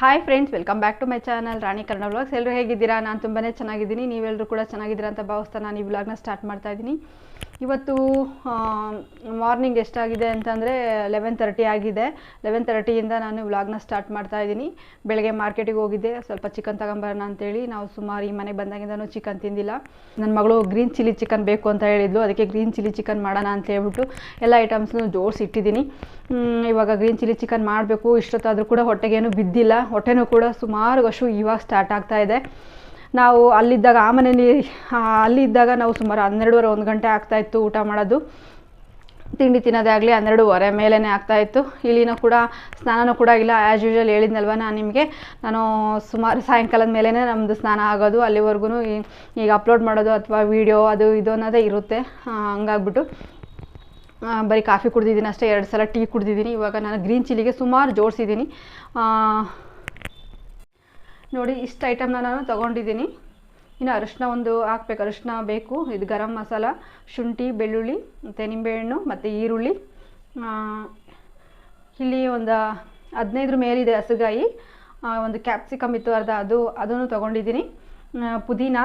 Hi friends welcome back to my channel Rani Kannada vlogs ಎಲ್ಲರೂ ಹೇಗಿದ್ದೀರಾ? ನಾನು ತುಂಬಾ ಚೆನ್ನಾಗಿದ್ದೀನಿ. ನೀವೆಲ್ಲರೂ ಕೂಡ ಚೆನ್ನಾಗಿದ್ದೀರಾ ಅಂತ ಭಾವಿಸ್ತಾ ನಾನು ಈ ವ್ಲಾಗ್ನ ಸ್ಟಾರ್ಟ್ ಮಾಡ್ತಾ ಇದ್ದೀನಿ. ಇವತ್ತು ಮಾರ್ನಿಂಗ್ ಎಷ್ಟಾಗಿದೆ ಅಂತಂದರೆ ಲೆವೆನ್ ತರ್ಟಿ ಆಗಿದೆ. ಲೆವೆನ್ ತರ್ಟಿಯಿಂದ ನಾನು ವ್ಲಾಗ್ನ ಸ್ಟಾರ್ಟ್ ಮಾಡ್ತಾ ಇದ್ದೀನಿ. ಬೆಳಗ್ಗೆ ಮಾರ್ಕೆಟಿಗೆ ಹೋಗಿದ್ದೆ. ಸ್ವಲ್ಪ ಚಿಕನ್ ತಗೊಂಬರೋಣ ಅಂತೇಳಿ. ನಾವು ಸುಮಾರು ಈ ಮನೆಗೆ ಬಂದಾಗಿಂದನೂ ಚಿಕನ್ ತಿಂದಿಲ್ಲ. ನನ್ನ ಮಗಳು ಗ್ರೀನ್ ಚಿಲ್ಲಿ ಚಿಕನ್ ಬೇಕು ಅಂತ ಹೇಳಿದ್ಲು. ಅದಕ್ಕೆ ಗ್ರೀನ್ ಚಿಲ್ಲಿ ಚಿಕನ್ ಮಾಡೋಣ ಅಂತ ಹೇಳ್ಬಿಟ್ಟು ಎಲ್ಲ ಐಟಮ್ಸ್ನು ಜೋಡಿಸಿ ಇಟ್ಟಿದ್ದೀನಿ. ಇವಾಗ ಗ್ರೀನ್ ಚಿಲ್ಲಿ ಚಿಕನ್ ಮಾಡಬೇಕು. ಇಷ್ಟೊತ್ತಾದರೂ ಕೂಡ ಹೊಟ್ಟೆಗೇನು ಬಿದ್ದಿಲ್ಲ. ಹೊಟ್ಟೆನೂ ಕೂಡ ಸುಮಾರು ವರ್ಷ ಇವಾಗ ಸ್ಟಾರ್ಟ್ ಆಗ್ತಾ ಇದೆ. ನಾವು ಅಲ್ಲಿದ್ದಾಗ ಆ ಮನೇಲಿ ಅಲ್ಲಿದ್ದಾಗ ನಾವು ಸುಮಾರು ಹನ್ನೆರಡುವರೆ, ಒಂದು ಗಂಟೆ ಆಗ್ತಾಯಿತ್ತು ಊಟ ಮಾಡೋದು. ತಿಂಡಿ ತಿನ್ನೋದೇ ಆಗಲಿ ಹನ್ನೆರಡುವರೆ ಮೇಲೇ ಆಗ್ತಾಯಿತ್ತು ಇಲ್ಲಿನೂ ಕೂಡ ಸ್ನಾನನೂ ಕೂಡ ಇಲ್ಲ. ಆ್ಯಸ್ ಯೂಶುವಲ್ ಹೇಳಿದ್ನಲ್ವ ನಾನು ನಿಮಗೆ. ನಾನು ಸುಮಾರು ಸಾಯಂಕಾಲದ ಮೇಲೇ ನಮ್ಮದು ಸ್ನಾನ ಆಗೋದು. ಅಲ್ಲಿವರೆಗೂ ಈಗ ಅಪ್ಲೋಡ್ ಮಾಡೋದು ಅಥವಾ ವೀಡಿಯೋ ಅದು ಇದು ಅನ್ನೋದೇ ಇರುತ್ತೆ. ಹಂಗಾಗ್ಬಿಟ್ಟು ಬರೀ ಕಾಫಿ ಕುಡ್ದಿದ್ದೀನಿ ಅಷ್ಟೇ. ಎರಡು ಸಲ ಟೀ ಕುಡ್ದಿದ್ದೀನಿ. ಇವಾಗ ನಾನು ಗ್ರೀನ್ ಚಿಲ್ಲಿಗೆ ಸುಮಾರು ಜೋಡಿಸಿದ್ದೀನಿ. ನೋಡಿ, ಇಷ್ಟು ಐಟಮ್ನ ನಾನು ತೊಗೊಂಡಿದ್ದೀನಿ. ಇನ್ನು ಅರಿಶಿನ ಒಂದು ಹಾಕ್ಬೇಕು. ಅರಿಶಿನ ಬೇಕು. ಇದು ಗರಂ ಮಸಾಲ, ಶುಂಠಿ, ಬೆಳ್ಳುಳ್ಳಿ ಮತ್ತು ನಿಂಬೆಹಣ್ಣು ಮತ್ತು ಈರುಳ್ಳಿ. ಇಲ್ಲಿ ಒಂದು ಹದಿನೈದರ ಮೇಲಿದೆ ಹಸುಗಾಯಿ. ಒಂದು ಕ್ಯಾಪ್ಸಿಕಮ್ ಇತ್ತು ಅರ್ಧ. ಅದು, ಅದನ್ನು ತೊಗೊಂಡಿದ್ದೀನಿ. ಪುದೀನ,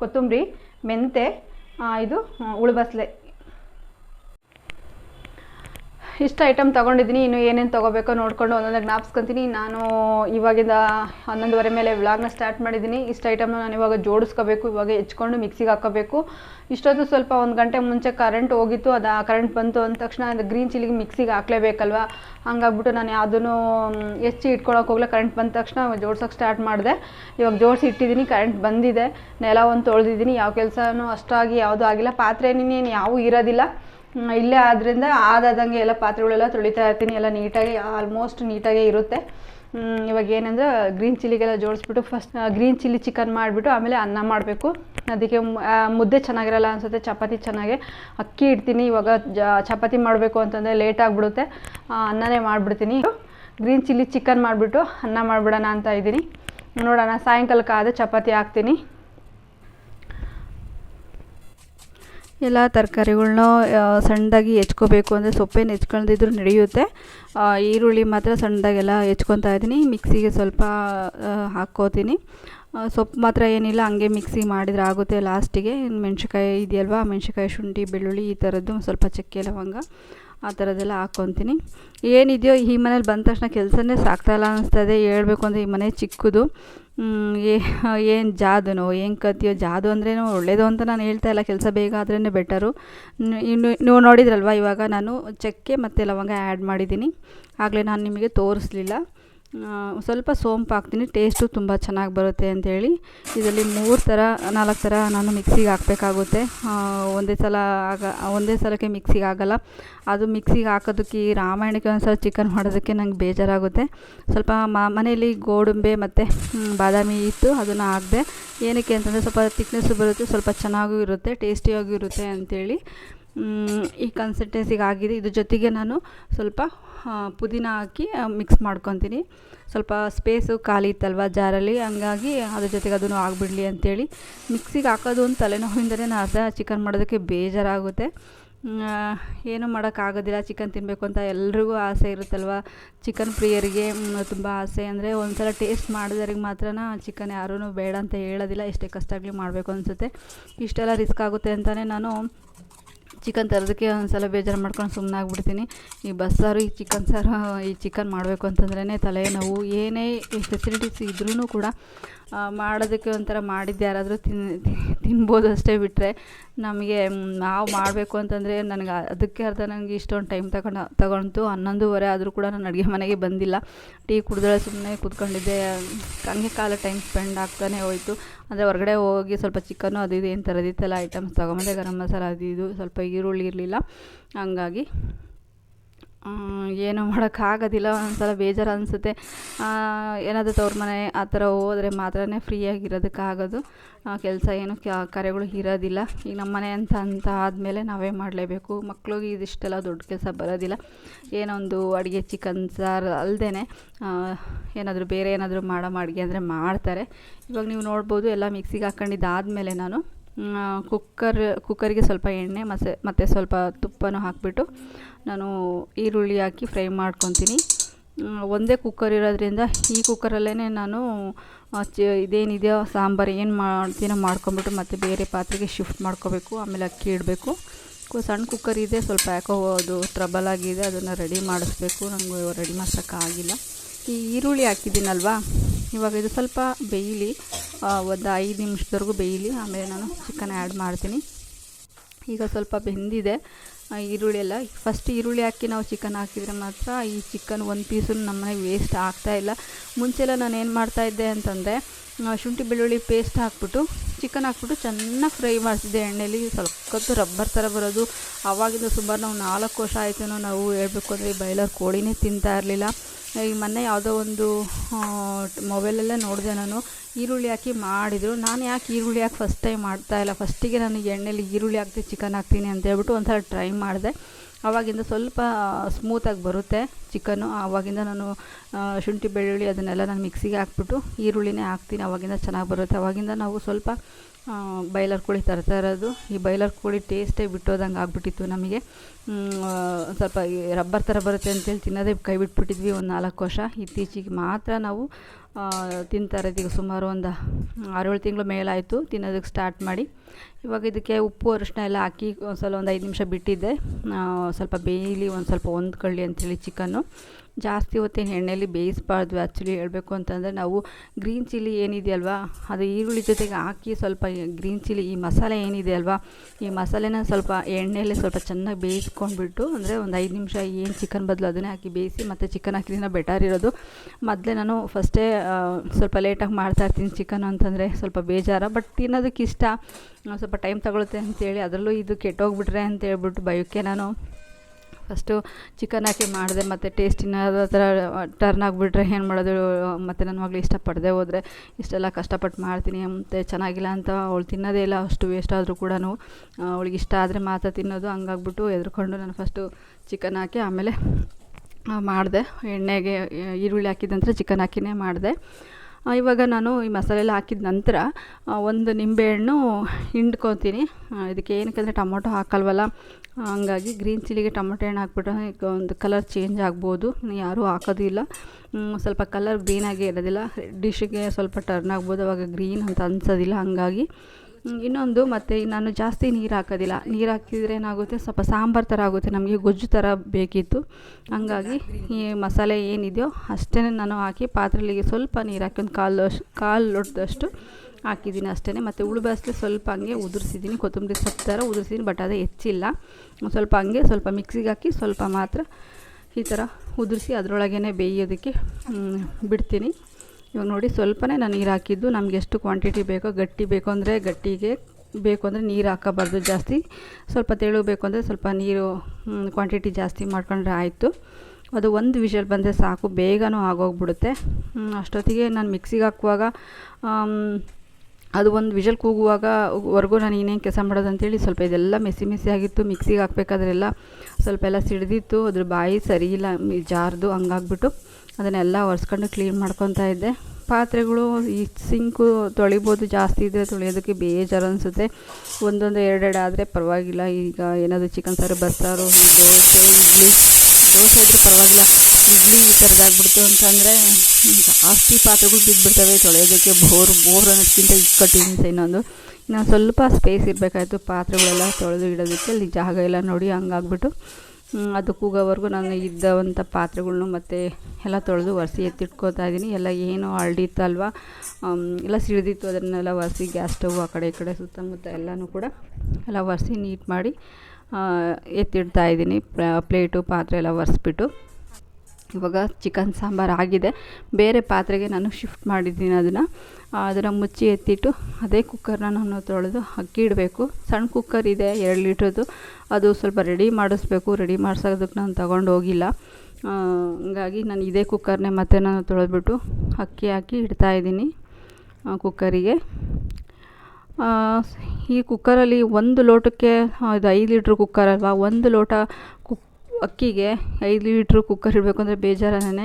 ಕೊತ್ತಂಬರಿ, ಮೆಂತೆ ಇದು ಉಳುಬಸ್ಲೆ. ಇಷ್ಟು ಐಟಮ್ ತೊಗೊಂಡಿದ್ದೀನಿ, ಇನ್ನು ಏನೇನು ತೊಗೋಬೇಕೋ ನೋಡಿಕೊಂಡು ಒಂದೊಂದು ಜ್ಞಾಪಿಸ್ಕೊತೀನಿ. ನಾನು ಇವಾಗಿಂದ ಹನ್ನೊಂದುವರೆ ಮೇಲೆ ವ್ಲಾಗ್ನ ಸ್ಟಾರ್ಟ್ ಮಾಡಿದ್ದೀನಿ. ಇಷ್ಟು ಐಟಮ್ನ ನಾನು ಇವಾಗ ಜೋಡಿಸ್ಕೋಬೇಕು, ಇವಾಗ ಹೆಚ್ಕೊಂಡು ಮಿಕ್ಸಿಗೆ ಹಾಕೋಬೇಕು. ಇಷ್ಟೊತ್ತು ಸ್ವಲ್ಪ ಒಂದು ಗಂಟೆ ಮುಂಚೆ ಕರೆಂಟ್ ಹೋಗಿತ್ತು, ಅದು ಕರೆಂಟ್ ಬಂತು ಅಂದ ತಕ್ಷಣ ಅದು ಗ್ರೀನ್ ಚಿಲ್ಲಿಗೆ ಮಿಕ್ಸಿಗೆ ಹಾಕ್ಲೇಬೇಕಲ್ವ? ಹಂಗಾಗ್ಬಿಟ್ಟು ನಾನು ಯಾವುದೂ ಹೆಚ್ಚಿ ಇಟ್ಕೊಳಕ್ಕೆ ಹೋಗ್ಲೇ ಕರೆಂಟ್ ಬಂದ ತಕ್ಷಣ ಜೋಡ್ಸೋಕೆ ಸ್ಟಾರ್ಟ್ ಮಾಡಿದೆ. ಇವಾಗ ಜೋಡಿಸಿ ಇಟ್ಟಿದ್ದೀನಿ ಕರೆಂಟ್ ಬಂದಿದೆ. ನೆಲ ಒಂದು ತೊಳೆದಿದ್ದೀನಿ. ಯಾವ ಕೆಲಸನೂ ಅಷ್ಟಾಗಿ ಯಾವುದೂ ಆಗಿಲ್ಲ. ಪಾತ್ರೆ ಇನ್ನೇನು ಯಾವೂ ಇರೋದಿಲ್ಲ. ಇಲ್ಲೇ ಆದ್ರಿಂದ ಆದಾದಂಗೆ ಎಲ್ಲ ಪಾತ್ರೆಗಳೆಲ್ಲ ತೊಳಿತಾ ಇರ್ತೀನಿ, ಎಲ್ಲ ನೀಟಾಗಿ ಆಲ್ಮೋಸ್ಟ್ ನೀಟಾಗೇ ಇರುತ್ತೆ. ಇವಾಗ ಏನಂದ್ರೆ ಗ್ರೀನ್ ಚಿಲ್ಲಿಗೆಲ್ಲ ಜೋಡಿಸ್ಬಿಟ್ಟು ಫಸ್ಟ್ ಗ್ರೀನ್ ಚಿಲ್ಲಿ ಚಿಕನ್ ಮಾಡಿಬಿಟ್ಟು ಆಮೇಲೆ ಅನ್ನ ಮಾಡಬೇಕು. ಅದಕ್ಕೆ ಮುದ್ದೆ ಚೆನ್ನಾಗಿರಲ್ಲ ಅನ್ಸುತ್ತೆ, ಚಪಾತಿ ಚೆನ್ನಾಗೆ. ಅಕ್ಕಿ ಇಡ್ತೀನಿ, ಇವಾಗ ಚಪಾತಿ ಮಾಡಬೇಕು ಅಂತಂದರೆ ಲೇಟ್ ಆಗಿಬಿಡುತ್ತೆ. ಅನ್ನನೇ ಮಾಡಿಬಿಡ್ತೀನಿ. ಗ್ರೀನ್ ಚಿಲ್ಲಿ ಚಿಕನ್ ಮಾಡಿಬಿಟ್ಟು ಅನ್ನ ಮಾಡಿಬಿಡೋಣ ಅಂತ ಇದ್ದೀನಿ. ನೋಡೋಣ ಸಾಯಂಕಾಲಕ್ಕೆ ಆದ ಚಪಾತಿ ಹಾಕ್ತೀನಿ. ಎಲ್ಲ ತರಕಾರಿಗಳ್ನ ಸಣ್ಣದಾಗಿ ಹೆಚ್ಕೋಬೇಕು ಅಂದರೆ ಸೊಪ್ಪೇನು ಹೆಚ್ಕೊಳ್ದಿದ್ರು ನಡೆಯುತ್ತೆ. ಈರುಳ್ಳಿ ಮಾತ್ರ ಸಣ್ಣದಾಗೆಲ್ಲ ಹೆಚ್ಕೊತಾ ಇದ್ದೀನಿ. ಮಿಕ್ಸಿಗೆ ಸ್ವಲ್ಪ ಹಾಕ್ಕೋತೀನಿ. ಸೊಪ್ಪು ಮಾತ್ರ ಏನಿಲ್ಲ, ಹಂಗೆ ಮಿಕ್ಸಿ ಮಾಡಿದರೆ ಆಗುತ್ತೆ ಲಾಸ್ಟಿಗೆ. ಮೆಣ್ಸಿಕಾಯಿ ಇದೆಯಲ್ವಾ? ಮೆಣ್ಸಿಕಾಯಿ ಶುಂಠಿ, ಬೆಳ್ಳುಳ್ಳಿ ಈ ಥರದ್ದು ಸ್ವಲ್ಪ ಚಕ್ಕೆ, ಲವಂಗ ಆ ಥರದ್ದೆಲ್ಲ ಹಾಕ್ಕೊತೀನಿ. ಏನಿದೆಯೋ ಈ ಮನೇಲಿ ಬಂದ ತಕ್ಷಣ ಕೆಲಸನೇ ಸಾಕ್ತಾಯಿಲ್ಲ ಅನಿಸ್ತದೆ ಹೇಳಬೇಕು ಅಂದರೆ ಈ ಮನೆ ಚಿಕ್ಕದು. ಏನು ಜಾದುನೋ, ಏನು ಕತ್ತಿಯೋ ಜಾದು ಅಂದ್ರೇ ಒಳ್ಳೇದು ಅಂತ ನಾನು ಹೇಳ್ತಾ ಇಲ್ಲ. ಕೆಲಸ ಬೇಗ ಆದ್ರೇ ಬೆಟರು. ಇನ್ನು ನೀವು ನೋಡಿದ್ರಲ್ವ ಇವಾಗ ನಾನು ಚಕ್ಕೆ ಮತ್ತು ಲವಂಗ ಆ್ಯಡ್ ಮಾಡಿದ್ದೀನಿ. ಆಗಲೇ ನಾನು ನಿಮಗೆ ತೋರಿಸ್ಲಿಲ್ಲ. ಸ್ವಲ್ಪ ಸೋಂಪು ಹಾಕ್ತೀನಿ. ಟೇಸ್ಟು ತುಂಬ ಚೆನ್ನಾಗಿ ಬರುತ್ತೆ ಅಂಥೇಳಿ ಇದರಲ್ಲಿ ಮೂರು ಥರ ನಾಲ್ಕು ಥರ ನಾನು ಮಿಕ್ಸಿಗೆ ಹಾಕಬೇಕಾಗುತ್ತೆ. ಒಂದೇ ಸಲ ಆಗ, ಒಂದೇ ಸಲಕ್ಕೆ ಮಿಕ್ಸಿಗೆ ಆಗಲ್ಲ. ಅದು ಮಿಕ್ಸಿಗೆ ಹಾಕೋದಕ್ಕೆ ಈ ರಾಮಾಯಣಕ್ಕೆ ಒಂದು ಸಲ ಚಿಕನ್ ಮಾಡೋದಕ್ಕೆ ನಂಗೆ ಬೇಜಾರಾಗುತ್ತೆ. ಸ್ವಲ್ಪ ಮನೆಯಲ್ಲಿ ಗೋಡಂಬೆ ಮತ್ತು ಬಾದಾಮಿ ಇತ್ತು, ಅದನ್ನು ಹಾಕಿದೆ. ಏನಕ್ಕೆ ಅಂತಂದರೆ ಸ್ವಲ್ಪ ತಿಕ್ನೆಸ್ಸು ಬರುತ್ತೆ, ಸ್ವಲ್ಪ ಚೆನ್ನಾಗೂ ಇರುತ್ತೆ ಟೇಸ್ಟಿಯಾಗೂ ಇರುತ್ತೆ ಅಂಥೇಳಿ ಈ ಕನ್ಸಿಸ್ಟೆನ್ಸಿಗೆ ಆಗಿದೆ. ಇದ್ರ ಜೊತೆಗೆ ನಾನು ಸ್ವಲ್ಪ ಪುದೀನ ಹಾಕಿ ಮಿಕ್ಸ್ ಮಾಡ್ಕೊತೀನಿ. ಸ್ವಲ್ಪ ಸ್ಪೇಸು ಖಾಲಿ ಇತ್ತಲ್ವ ಜಾರಲ್ಲಿ? ಹಂಗಾಗಿ ಅದ್ರ ಜೊತೆಗೆ ಅದನ್ನು ಆಗಿಬಿಡಲಿ ಅಂಥೇಳಿ ಮಿಕ್ಸಿಗೆ ಹಾಕೋದು ಒಂದು ತಲೆನೋವಿಂದಲೇ ನಾನು ಅರ್ಧ ಚಿಕನ್ ಮಾಡೋದಕ್ಕೆ ಬೇಜಾರಾಗುತ್ತೆ. ಏನೂ ಮಾಡೋಕ್ಕಾಗೋದಿಲ್ಲ. ಚಿಕನ್ ತಿನ್ನಬೇಕು ಅಂತ ಎಲ್ರಿಗೂ ಆಸೆ ಇರುತ್ತಲ್ವ? ಚಿಕನ್ ಪ್ರಿಯರಿಗೆ ತುಂಬ ಆಸೆ ಅಂದರೆ ಒಂದು ಸಲ ಟೇಸ್ಟ್ ಮಾಡಿದವ್ರಿಗೆ ಮಾತ್ರ ಚಿಕನ್ ಯಾರೂ ಬೇಡ ಅಂತ ಹೇಳೋದಿಲ್ಲ. ಎಷ್ಟೇ ಕಷ್ಟ ಆಗಲಿ ಮಾಡಬೇಕು ಅನಿಸುತ್ತೆ. ಇಷ್ಟೆಲ್ಲ ರಿಸ್ಕ್ ಆಗುತ್ತೆ ಅಂತಲೇ ನಾನು ಚಿಕನ್ ತರೋದಕ್ಕೆ ಒಂದು ಸಲ ಬೇಜಾರು ಮಾಡ್ಕೊಂಡು ಸುಮ್ಮನೆ ಆಗ್ಬಿಡ್ತೀನಿ. ಈ ಬಸ್ಸಾರು, ಈ ಚಿಕನ್ ಸಾರು, ಈ ಚಿಕನ್ ಮಾಡಬೇಕು ಅಂತಂದ್ರೇ ತಲೆನೋವು. ಏನೇ ಈ ಫೆಸಿಲಿಟೀಸ್ ಇದ್ರೂ ಕೂಡ ಮಾಡೋದಕ್ಕೆ ಒಂಥರ ಮಾಡಿದ್ದು, ಯಾರಾದರೂ ತಿನ್, ತಿನ್ಬೋದು ಅಷ್ಟೇ ಬಿಟ್ಟರೆ ನಮಗೆ ನಾವು ಮಾಡಬೇಕು ಅಂತಂದರೆ ನನಗೆ ಅದಕ್ಕೆ ಅರ್ಧ ನನಗೆ ಇಷ್ಟೊಂದು ಟೈಮ್ ತಗೊಂಡು ತಗೊಂತು ಹನ್ನೊಂದುವರೆ ಆದರೂ ಕೂಡ ನಾನು ಅಡುಗೆ ಮನೆಗೆ ಬಂದಿಲ್ಲ. ಟೀ ಕುಡಿದ್ರೆ ಸುಮ್ಮನೆ ಕೂತ್ಕೊಂಡಿದ್ದೆ. ಹಂಗೆ ಕಾಲ ಟೈಮ್ ಸ್ಪೆಂಡ್ ಆಗ್ತಾನೆ ಹೋಯಿತು. ಅಂದರೆ ಹೊರಗಡೆ ಹೋಗಿ ಸ್ವಲ್ಪ ಚಿಕನ್ನು ಅದು ಇದು ಏನು ಥರದಿತ್ತಲ್ಲ ಐಟಮ್ಸ್ ತೊಗೊಂಬಂದೆ ಗರಂ ಮಸಾಲ ಅದು ಇದು, ಸ್ವಲ್ಪ ಈರುಳ್ಳಿ ಇರಲಿಲ್ಲ. ಹಂಗಾಗಿ ಏನೂ ಮಾಡೋಕ್ಕಾಗೋದಿಲ್ಲ, ಒಂದ್ಸಲ ಬೇಜಾರು ಅನಿಸುತ್ತೆ ಏನಾದರೂ ತವ್ರ ಮನೆ ಆ ಥರ ಹೋದರೆ ಮಾತ್ರ ಫ್ರೀಯಾಗಿರೋದಕ್ಕಾಗೋದು. ಕೆಲಸ ಏನು ಕರೆಗಳು ಇರೋದಿಲ್ಲ. ಈಗ ನಮ್ಮ ಮನೆ ಅಂತ ಅಂತ ಆದಮೇಲೆ ನಾವೇ ಮಾಡಲೇಬೇಕು. ಮಕ್ಳಿಗೆ ಇದಿಷ್ಟೆಲ್ಲ ದೊಡ್ಡ ಕೆಲಸ ಬರೋದಿಲ್ಲ. ಏನೊಂದು ಅಡುಗೆ ಚಿಕನ್ ಸಾರು ಅಲ್ಲದೇ ಏನಾದರೂ ಬೇರೆ ಏನಾದರೂ ಮಾಡೋ ಅಡುಗೆ ಅಂದರೆ ಮಾಡ್ತಾರೆ. ಇವಾಗ ನೀವು ನೋಡ್ಬೋದು, ಎಲ್ಲ ಮಿಕ್ಸಿಗೆ ಹಾಕ್ಕೊಂಡಿದ್ದಾದಮೇಲೆ ನಾನು ಕುಕ್ಕರ್ ಕುಕ್ಕರಿಗೆ ಸ್ವಲ್ಪ ಎಣ್ಣೆ, ಮಸೆ, ಮತ್ತು ಸ್ವಲ್ಪ ತುಪ್ಪನೂ ಹಾಕಿಬಿಟ್ಟು ನಾನು ಈರುಳ್ಳಿ ಹಾಕಿ ಫ್ರೈ ಮಾಡ್ಕೊತೀನಿ. ಒಂದೇ ಕುಕ್ಕರ್ ಇರೋದ್ರಿಂದ ಈ ಕುಕ್ಕರಲ್ಲೇ ನಾನು ಇದೇನಿದೆಯೋ ಸಾಂಬಾರು ಏನು ಮಾಡ್ತೀನೋ ಮಾಡ್ಕೊಂಬಿಟ್ಟು ಮತ್ತು ಬೇರೆ ಪಾತ್ರೆಗೆ ಶಿಫ್ಟ್ ಮಾಡ್ಕೋಬೇಕು, ಆಮೇಲೆ ಅಕ್ಕಿ ಇಡಬೇಕು. ಸಣ್ಣ ಕುಕ್ಕರ್ ಇದೆ, ಸ್ವಲ್ಪ ಯಾಕೋ ಅದು ಟ್ರಬಲ್ ಆಗಿದೆ, ಅದನ್ನು ರೆಡಿ ಮಾಡಿಸ್ಬೇಕು. ನನಗೆ ರೆಡಿ ಮಾಡ್ಸೋಕ್ಕಾಗಿಲ್ಲ. ಈ ಈರುಳ್ಳಿ ಹಾಕಿದ್ದೀನಲ್ವಾ? ಇವಾಗ ಇದು ಸ್ವಲ್ಪ ಬೇಯಲಿ ಒಂದು ಐದು ನಿಮಿಷದವರೆಗೂ ಬೇಯಲಿ, ಆಮೇಲೆ ನಾನು ಚಿಕನ್ ಆ್ಯಡ್ ಮಾಡ್ತೀನಿ. ಈಗ ಸ್ವಲ್ಪ ಬೆಂದಿದೆ ಈರುಳ್ಳಿ ಎಲ್ಲ. ಫಸ್ಟ್ ಈರುಳ್ಳಿ ಹಾಕಿ ನಾವು ಚಿಕನ್ ಹಾಕಿದರೆ ಮಾತ್ರ ಈ ಚಿಕನ್ ಒಂದು ಪೀಸು ನಮ್ಮನೆ ವೇಸ್ಟ್ ಆಗ್ತಾಯಿಲ್ಲ ಮುಂಚೆಲ್ಲ ನಾನು ಏನು ಮಾಡ್ತಾಯಿದ್ದೆ ಅಂತಂದರೆ ಶುಂಠಿ ಬೆಳ್ಳುಳ್ಳಿ ಪೇಸ್ಟ್ ಹಾಕ್ಬಿಟ್ಟು ಚಿಕನ್ ಹಾಕ್ಬಿಟ್ಟು ಚೆನ್ನಾಗಿ ಫ್ರೈ ಮಾಡ್ತಿದ್ದೆ. ಎಣ್ಣೆಲಿ ಸ್ವಲ್ಪತ್ತು ರಬ್ಬರ್ ಥರ ಬರೋದು. ಆವಾಗಿಂದ ಸುಮಾರು ನಾವು ನಾಲ್ಕು ವರ್ಷ ಆಯ್ತೇನೋ ನಾವು ಹೇಳಬೇಕು ಅಂದರೆ ಬಾಯ್ಲರ್ ಕೋಳಿನೇ ತಿಂತಾ ಇರಲಿಲ್ಲ. ಈ ಮೊನ್ನೆ ಯಾವುದೋ ಒಂದು ಮೊಬೈಲಲ್ಲೇ ನೋಡಿದೆ ನಾನು. ಈರುಳ್ಳಿ ಹಾಕಿ ಮಾಡಿದರು. ನಾನು ಯಾಕೆ ಈರುಳ್ಳಿ ಹಾಕಿ ಫಸ್ಟ್ ಟೈಮ್ ಮಾಡ್ತಾಯಿಲ್ಲ ಫಸ್ಟಿಗೆ ನಾನು ಎಣ್ಣೆಲಿ ಈರುಳ್ಳಿ ಹಾಕ್ತಿ ಚಿಕನ್ ಹಾಕ್ತೀನಿ ಅಂತ ಹೇಳ್ಬಿಟ್ಟು ಒಂದ್ಸಲ ಟ್ರೈ ಮಾಡಿದೆ. ಆವಾಗಿಂದ ಸ್ವಲ್ಪ ಸ್ಮೂತಾಗಿ ಬರುತ್ತೆ ಚಿಕನ್ನು ಆವಾಗಿಂದ ನಾನು ಶುಂಠಿ, ಬೆಳ್ಳುಳ್ಳಿ ಅದನ್ನೆಲ್ಲ ನಾನು ಮಿಕ್ಸಿಗೆ ಹಾಕ್ಬಿಟ್ಟು ಈರುಳ್ಳಿನೇ ಹಾಕ್ತೀನಿ. ಆವಾಗಿಂದ ಚೆನ್ನಾಗಿ ಬರುತ್ತೆ. ಆವಾಗಿಂದ ನಾವು ಸ್ವಲ್ಪ ಆ, ಬೈಲರ್ ಕೋಳಿ ತರ್ತಾ ಇರೋದು. ಈ ಬಾಯ್ಲರ್ ಕೋಳಿ ಟೇಸ್ಟೇ ಬಿಟ್ಟೋದಂಗೆ ಆಗ್ಬಿಟ್ಟಿತ್ತು ನಮಗೆ. ಸ್ವಲ್ಪ ರಬ್ಬರ್ ಥರ ಬರುತ್ತೆ ಅಂತೇಳಿ ತಿನ್ನೋದೇ ಕೈ ಬಿಟ್ಬಿಟ್ಟಿದ್ವಿ ಒಂದು ನಾಲ್ಕು ವರ್ಷ. ಇತ್ತೀಚೆಗೆ ಮಾತ್ರ ನಾವು ಆ, ತಿಂತಾ ಇರೋದು ಈಗ ಸುಮಾರು ಒಂದು ಆರೇಳು ತಿಂಗಳು ಮೇಲಾಯಿತು ತಿನ್ನೋದಕ್ಕೆ ಸ್ಟಾರ್ಟ್ ಮಾಡಿ. ಇವಾಗ ಇದಕ್ಕೆ ಉಪ್ಪು, ಅರಿಶಿನ ಎಲ್ಲ ಹಾಕಿ ಒಂದು ಸಲ ಒಂದು ಐದು ನಿಮಿಷ ಬಿಟ್ಟಿದ್ದೆ. ಸ್ವಲ್ಪ ಬೇಯಲಿ ಒಂದು ಸ್ವಲ್ಪ ಹೊಂದ್ಕೊಳ್ಳಿ ಅಂಥೇಳಿ ಚಿಕನ್ನು. ಜಾಸ್ತಿ ಹೊತ್ತೇನು ಎಣ್ಣೆಯಲ್ಲಿ ಬೇಯಿಸಬಾರ್ದು ಆ್ಯಕ್ಚುಲಿ ಹೇಳಬೇಕು ಅಂತಂದರೆ ನಾವು ಗ್ರೀನ್ ಚಿಲ್ಲಿ ಏನಿದೆಯಲ್ವಾ ಅದು ಈರುಳ್ಳಿ ಜೊತೆಗೆ ಹಾಕಿ ಸ್ವಲ್ಪ ಗ್ರೀನ್ ಚಿಲ್ಲಿ ಈ ಮಸಾಲೆ ಏನಿದೆ ಅಲ್ವಾ, ಈ ಮಸಾಲೆನ ಸ್ವಲ್ಪ ಎಣ್ಣೆಯಲ್ಲಿ ಸ್ವಲ್ಪ ಚೆನ್ನಾಗಿ ಬೇಯಿಸ್ಕೊಂಡ್ಬಿಟ್ಟು ಅಂದರೆ ಒಂದು ಐದು ನಿಮಿಷ ಏನು ಚಿಕನ್ ಬದಲು ಅದನ್ನೇ ಹಾಕಿ ಬೇಯಿಸಿ ಮತ್ತು ಚಿಕನ್ ಹಾಕಿದ್ರೆ ಬೆಟರ್ ಇರೋದು. ಮೊದಲೇ ನಾನು ಫಸ್ಟೇ ಸ್ವಲ್ಪ ಲೇಟಾಗಿ ಮಾಡ್ತಾಯಿರ್ತೀನಿ ಚಿಕನ್ ಅಂತಂದರೆ ಸ್ವಲ್ಪ ಬೇಜಾರ ಬಟ್ ತಿನ್ನೋದಕ್ಕೆ ಇಷ್ಟ ಸ್ವಲ್ಪ ಟೈಮ್ ತಗೊಳುತ್ತೆ ಅಂತೇಳಿ, ಅದರಲ್ಲೂ ಇದು ಕೆಟ್ಟೋಗ್ಬಿಟ್ರೆ ಅಂತ ಹೇಳ್ಬಿಟ್ಟು ಭಯಕ್ಕೆ ನಾನು ಫಸ್ಟು ಚಿಕನ್ ಹಾಕಿ ಮಾಡಿದೆ, ಮತ್ತು ಟೇಸ್ಟಿನ ಆ ಥರ ಟರ್ನ್ ಆಗಿಬಿಟ್ರೆ ಏನು ಮಾಡೋದು, ಮತ್ತು ನನ್ನ ಮಗಳು ಇಷ್ಟಪಡದೆ ಹೋದರೆ ಇಷ್ಟೆಲ್ಲ ಕಷ್ಟಪಟ್ಟು ಮಾಡ್ತೀನಿ, ಮತ್ತು ಚೆನ್ನಾಗಿಲ್ಲ ಅಂತ ಅವಳು ತಿನ್ನೋದೇ ಇಲ್ಲ, ಅಷ್ಟು ವೇಸ್ಟ್ ಆದರೂ ಕೂಡ ಅವಳಿಗೆ ಇಷ್ಟ ಆದರೆ ಮಾತ್ರ ತಿನ್ನೋದು, ಹಂಗಾಗ್ಬಿಟ್ಟು ಎದ್ರುಕೊಂಡು ನಾನು ಫಸ್ಟು ಚಿಕನ್ ಹಾಕಿ ಆಮೇಲೆ ಮಾಡಿದೆ, ಎಣ್ಣೆಗೆ ಈರುಳ್ಳಿ ಹಾಕಿದ ನಂತರ ಚಿಕನ್ ಹಾಕಿನೇ ಮಾಡಿದೆ. ಇವಾಗ ನಾನು ಈ ಮಸಾಲೆ ಎಲ್ಲ ಹಾಕಿದ ನಂತರ ಒಂದು ನಿಂಬೆಹಣ್ಣು ಹಿಂಡ್ಕೊತೀನಿ. ಇದಕ್ಕೆ ಏನಕ್ಕೆ ಅಂದರೆ ಟೊಮೊಟೊ ಹಾಕಲ್ವಲ್ಲ ಹಂಗಾಗಿ ಗ್ರೀನ್ ಚಿಲ್ಲಿಗೆ ಟೊಮೊಟೊ ಹಣ್ಣು ಹಾಕ್ಬಿಟ್ರೆ ಈಗ ಒಂದು ಕಲರ್ ಚೇಂಜ್ ಆಗ್ಬೋದು. ಯಾರೂ ಹಾಕೋದಿಲ್ಲ ಸ್ವಲ್ಪ ಕಲರ್ ಗ್ರೀನಾಗೇ ಇರೋದಿಲ್ಲ. ಡಿಶ್ಗೆ ಸ್ವಲ್ಪ ಟರ್ನ್ ಆಗ್ಬೋದು. ಅವಾಗ ಗ್ರೀನ್ ಅಂತ ಅನ್ಸೋದಿಲ್ಲ. ಹಂಗಾಗಿ ಇನ್ನೊಂದು, ಮತ್ತು ನಾನು ಜಾಸ್ತಿ ನೀರು ಹಾಕೋದಿಲ್ಲ. ನೀರು ಹಾಕಿದರೆ ಏನಾಗುತ್ತೆ? ಸ್ವಲ್ಪ ಸಾಂಬಾರು ಥರ ಆಗುತ್ತೆ. ನಮಗೆ ಗೊಜ್ಜು ಥರ ಬೇಕಿತ್ತು. ಹಂಗಾಗಿ ಈ ಮಸಾಲೆ ಏನಿದೆಯೋ ಅಷ್ಟೇ ನಾನು ಹಾಕಿ ಪಾತ್ರೆಲಿಗೆ ಸ್ವಲ್ಪ ನೀರು ಹಾಕಿ ಒಂದು ಕಾಲು ಕಾಲು ಲೋಟದಷ್ಟು ಹಾಕಿದ್ದೀನಿ ಅಷ್ಟೇ ಮತ್ತು ಉಳುಬಸ್ಲೆ ಸ್ವಲ್ಪ ಹಂಗೆ ಉದುರಿಸಿದ್ದೀನಿ. ಕೊತ್ತಂಬರಿ ಸೊಪ್ಪು ಥರ ಉದುರಿಸಿದ್ದೀನಿ, ಬಟ್ ಅದೇ ಹೆಚ್ಚಿಲ್ಲ. ಸ್ವಲ್ಪ ಹಂಗೆ ಸ್ವಲ್ಪ ಮಿಕ್ಸಿಗೆ ಹಾಕಿ ಸ್ವಲ್ಪ ಮಾತ್ರ ಈ ಥರ ಉದುರಿಸಿ ಅದರೊಳಗೇ ಬೇಯೋದಕ್ಕೆ ಬಿಡ್ತೀನಿ. ಇವಾಗ ನೋಡಿ ಸ್ವಲ್ಪನೇ ನಾನು ನೀರು ಹಾಕಿದ್ದು. ನಮಗೆ ಎಷ್ಟು ಕ್ವಾಂಟಿಟಿ ಬೇಕೋ, ಗಟ್ಟಿ ಬೇಕು ಅಂದರೆ ಗಟ್ಟಿಗೆ ಬೇಕು ಅಂದರೆ ನೀರು ಹಾಕಬಾರ್ದು ಜಾಸ್ತಿ. ಸ್ವಲ್ಪ ತೆಳು ಬೇಕು ಅಂದರೆ ಸ್ವಲ್ಪ ನೀರು ಕ್ವಾಂಟಿಟಿ ಜಾಸ್ತಿ ಮಾಡ್ಕೊಂಡ್ರೆ ಆಯಿತು. ಅದು ಒಂದು ವಿಷಲ್ ಬಂದರೆ ಸಾಕು, ಬೇಗನೂ ಆಗೋಗ್ಬಿಡುತ್ತೆ. ಅಷ್ಟೊತ್ತಿಗೆ ನಾನು ಮಿಕ್ಸಿಗೆ ಹಾಕುವಾಗ ಅದು ಒಂದು ವಿಷಲ್ ಕೂಗುವಾಗ ವರೆಗೂ ನಾನು ಇನ್ನೇನು ಕೆಲಸ ಮಾಡೋದು ಅಂತೇಳಿ ಸ್ವಲ್ಪ ಇದೆಲ್ಲ ಮೆಸಿ ಮೆಸಿ ಆಗಿತ್ತು. ಮಿಕ್ಸಿಗೆ ಹಾಕ್ಬೇಕಾದ್ರೆಲ್ಲ ಸ್ವಲ್ಪ ಎಲ್ಲ ಸಿಡ್ದಿತ್ತು. ಅದ್ರ ಬಾಯಿ ಸರಿ ಇಲ್ಲ ಜಾರ್ದು ಹಂಗಾಗ್ಬಿಟ್ಟು. ಅದನ್ನೆಲ್ಲ ಒರೆಸ್ಕೊಂಡು ಕ್ಲೀನ್ ಮಾಡ್ಕೊತಾ ಇದ್ದೆ. ಪಾತ್ರೆಗಳು ಈ ಸಿಂಕು ತೊಳಿಬೋದು ಜಾಸ್ತಿ ಇದ್ದರೆ ತೊಳೆಯೋದಕ್ಕೆ ಬೇಜಾರು ಅನಿಸುತ್ತೆ. ಒಂದೊಂದು ಎರಡೆರಡು ಆದರೆ ಪರವಾಗಿಲ್ಲ. ಈಗ ಏನಾದರೂ ಚಿಕನ್ ಸಾರು, ಬಸ್ಸಾರು, ದೋಸೆ, ಇಡ್ಲಿ. ದೋಸೆ ಆದರೆ ಪರವಾಗಿಲ್ಲ. ಇಡ್ಲಿ ಈ ಥರದ್ದಾಗ್ಬಿಡ್ತು ಅಂತಂದರೆ ಜಾಸ್ತಿ ಪಾತ್ರೆಗಳು ಬಿದ್ದುಬಿಡ್ತವೆ ತೊಳೆಯೋದಕ್ಕೆ ಬೋರ್ ಬೋರ್ ಅನ್ನೋದಕ್ಕಿಂತ ಇಕ್ಕಟ್ಟು ಹಿಂಸೆ ಇನ್ನೊಂದು. ಇನ್ನೊಂದು ಸ್ವಲ್ಪ ಸ್ಪೇಸ್ ಇರಬೇಕಾಯ್ತು. ಪಾತ್ರೆಗಳೆಲ್ಲ ತೊಳೆದು ಇಡೋದಕ್ಕೆ ಅಲ್ಲಿ ಜಾಗ ಎಲ್ಲ ನೋಡಿ ಹಂಗಾಗ್ಬಿಟ್ಟು ಅದು ಕೂಗೋವರೆಗೂ ನಾನು ಇದ್ದವಂಥ ಪಾತ್ರೆಗಳ್ನು ಮತ್ತು ಎಲ್ಲ ತೊಳೆದು ಒರೆಸಿ ಎತ್ತಿಟ್ಕೋತಾ ಇದ್ದೀನಿ. ಎಲ್ಲ ಏನು ಹಳ್ದಿತ್ತಲ್ವ ಅಲ್ವಾ? ಎಲ್ಲ ಸಿಡಿದಿತ್ತು ಅದನ್ನೆಲ್ಲ ಒರೆಸಿ ಗ್ಯಾಸ್ ಸ್ಟವ್ ಆ ಕಡೆ ಈ ಕಡೆ ಸುತ್ತಮುತ್ತ ಎಲ್ಲನೂ ಕೂಡ ಎಲ್ಲ ಒರೆಸಿ ನೀಟ್ ಮಾಡಿ ಎತ್ತಿಡ್ತಾ ಇದ್ದೀನಿ. ಪ್ಲೇಟು ಪಾತ್ರೆ ಎಲ್ಲ ಒರೆಸ್ಬಿಟ್ಟು. ಇವಾಗ ಚಿಕನ್ ಸಾಂಬಾರು ಆಗಿದೆ. ಬೇರೆ ಪಾತ್ರೆಗೆ ನಾನು ಶಿಫ್ಟ್ ಮಾಡಿದ್ದೀನಿ ಅದನ್ನು. ಅದನ್ನು ಮುಚ್ಚಿ ಎತ್ತಿಟ್ಟು ಅದೇ ಕುಕ್ಕರ್ನ ನಾನು ತೊಳೆದು ಅಕ್ಕಿ ಇಡಬೇಕು. ಸಣ್ಣ ಕುಕ್ಕರ್ ಇದೆ ಎರಡು ಲೀಟ್ರದ್ದು. ಅದು ಸ್ವಲ್ಪ ರೆಡಿ ಮಾಡಿಸ್ಬೇಕು. ರೆಡಿ ಮಾಡಿಸೋದಕ್ಕೆ ನಾನು ತಗೊಂಡು ಹೋಗಿಲ್ಲ. ಹಾಗಾಗಿ ನಾನು ಇದೇ ಕುಕ್ಕರ್ನೇ ಮತ್ತೆ ನಾನು ತೊಳೆದ್ಬಿಟ್ಟು ಅಕ್ಕಿ ಹಾಕಿ ಇಡ್ತಾಯಿದ್ದೀನಿ ಕುಕ್ಕರಿಗೆ ಈ ಕುಕ್ಕರಲ್ಲಿ ಒಂದು ಲೋಟಕ್ಕೆ ಇದು ಐದು ಲೀಟ್ರ್ ಕುಕ್ಕರ್ ಅಲ್ವಾ? ಒಂದು ಲೋಟ ಕುಕ್ ಅಕ್ಕಿಗೆ ಐದು ಲೀಟ್ರು ಕುಕ್ಕರ್ ಇಡಬೇಕು ಅಂದರೆ ಬೇಜಾರನೇ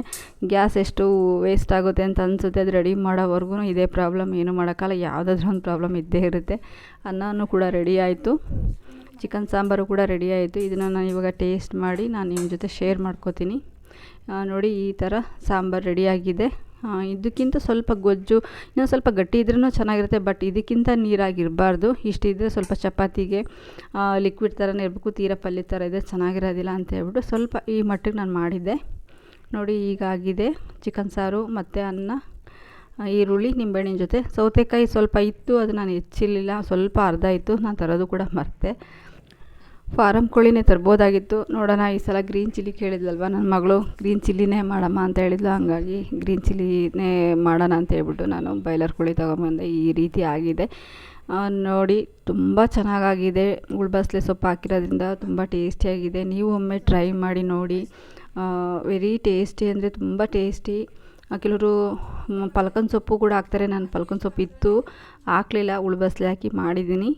ಗ್ಯಾಸ್ ಎಷ್ಟು ವೇಸ್ಟ್ ಆಗುತ್ತೆ ಅಂತ ಅನಿಸುತ್ತೆ, ಅದು ರೆಡಿ ಮಾಡೋವರೆಗೂ ಇದೇ ಪ್ರಾಬ್ಲಮ್ ಏನು ಮಾಡೋಕ್ಕಲ್ಲ ಯಾವುದಾದ್ರೂ ಒಂದು ಪ್ರಾಬ್ಲಮ್ ಇದ್ದೇ ಇರುತ್ತೆ. ಅನ್ನವೂ ಕೂಡ ರೆಡಿ ಆಯಿತು. ಚಿಕನ್ ಸಾಂಬಾರು ಕೂಡ ರೆಡಿ ಆಯಿತು. ಇದನ್ನು ನಾನು ಇವಾಗ ಟೇಸ್ಟ್ ಮಾಡಿ ನಾನು ನಿಮ್ಮ ಜೊತೆ ಶೇರ್ ಮಾಡ್ಕೋತೀನಿ. ನೋಡಿ ಈ ಥರ ಸಾಂಬಾರು ರೆಡಿಯಾಗಿದೆ ಇದಕ್ಕಿಂತ ಸ್ವಲ್ಪ ಗೊಜ್ಜು ಇನ್ನೊಂದು ಸ್ವಲ್ಪ ಗಟ್ಟಿ ಇದ್ರೂ ಚೆನ್ನಾಗಿರುತ್ತೆ, ಬಟ್ ಇದಕ್ಕಿಂತ ನೀರಾಗಿರಬಾರ್ದು. ಇಷ್ಟಿದ್ರೆ ಸ್ವಲ್ಪ ಚಪಾತಿಗೆ ಲಿಕ್ವಿಡ್ ಥರನೇ ಇರಬೇಕು, ತೀರ ಪಲ್ಯ ಥರ ಇದೆ ಚೆನ್ನಾಗಿರೋದಿಲ್ಲ ಅಂತ ಹೇಳ್ಬಿಟ್ಟು ಸ್ವಲ್ಪ ಈ ಮಟ್ಟಿಗೆ ನಾನು ಮಾಡಿದ್ದೆ. ನೋಡಿ ಈಗಾಗಿದೆ ಚಿಕನ್ ಸಾರು, ಮತ್ತು ಅನ್ನ ಈರುಳ್ಳಿ, ನಿಂಬೆಹಣ್ಣಿನ ಜೊತೆ. ಸೌತೆಕಾಯಿ ಸ್ವಲ್ಪ ಇತ್ತು, ಅದು ನಾನು ಹೆಚ್ಚಿರಲಿಲ್ಲ. ಸ್ವಲ್ಪ ಅರ್ಧ ಇತ್ತು. ನಾನು ತರೋದು ಕೂಡ ಮರ್ತೆ. ಫಾರಮ್ ಕೋಳಿನೇ ತರ್ಬೋದಾಗಿತ್ತು. ನೋಡೋಣ, ಈ ಸಲ ಗ್ರೀನ್ ಚಿಲ್ಲಿ ಕೇಳಿದ್ಲಲ್ವ? ನನ್ನ ಮಗಳು ಗ್ರೀನ್ ಚಿಲ್ಲಿನೇ ಮಾಡಮ್ಮ ಅಂತ ಹೇಳಿದ್ಲು. ಹಂಗಾಗಿ ಗ್ರೀನ್ ಚಿಲ್ಲಿನೇ ಮಾಡೋಣ ಅಂತ ಹೇಳ್ಬಿಟ್ಟು ನಾನು ಬಾಯ್ಲರ್ ಕೋಳಿ ತೊಗೊಂಬಂದೆ. ಈ ರೀತಿ ಆಗಿದೆ. ನೋಡಿ, ತುಂಬ ಚೆನ್ನಾಗಾಗಿದೆ. ಉಳ್ಬಸ್ಲೆ ಸೊಪ್ಪು ಹಾಕಿರೋದ್ರಿಂದ ತುಂಬ ಟೇಸ್ಟಿಯಾಗಿದೆ. ನೀವು ಒಮ್ಮೆ ಟ್ರೈ ಮಾಡಿ ನೋಡಿ. ವೆರಿ ಟೇಸ್ಟಿ ಅಂದರೆ ತುಂಬ ಟೇಸ್ಟಿ. ಕೆಲವರು ಪಲ್ಕನ್ ಸೊಪ್ಪು ಕೂಡ ಹಾಕ್ತಾರೆ. ನಾನು ಪಲ್ಕನ್ ಸೊಪ್ಪು ಇತ್ತು. ಹಾಕ್ಲಿಲ್ಲ ಉಳ್ಬಸ್ಲೆ ಹಾಕಿ ಮಾಡಿದ್ದೀನಿ